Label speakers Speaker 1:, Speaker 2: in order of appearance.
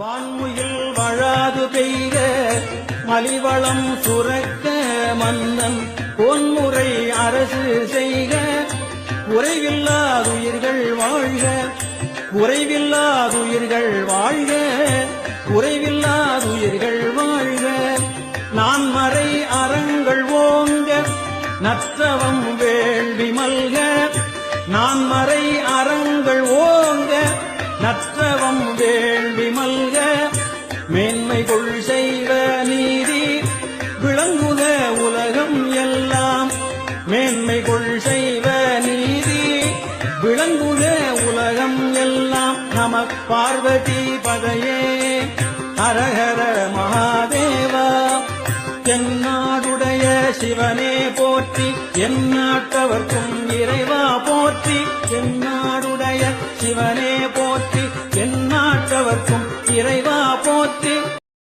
Speaker 1: வான்முயில் வழாது பெய்க மலிவளம் சுரக்க மன்னன் பொன்முறை அரசு செய்க. உறைவில்லாதுயிர்கள் வாழ்க. உறைவில்லாதுயிர்கள் வாழ்க. உறைவில்லாதுயிர்கள் வாழ்க. நான் மறை அறங்கள் ஓங்க நற்றவம் வேள்வி மல்க. நான் மறை அறங்கள் ஓ மல்க மேன்மை கொள் செய்வ நீதி விளங்குக உலகம் எல்லாம். மேன்மை கொள் செய்வ நீதி விளங்குக உலகம் எல்லாம். நம பார்வதி பதையே ஹரஹர மகாதேவா. தென்னாடுடைய சிவனே போற்றி என் நாட்டவர்க்கும் இறைவா போற்றி. தென்னாடுடைய சிவனே போற்றி என் நாட்டவர்க்கும் இறைவா போற்றி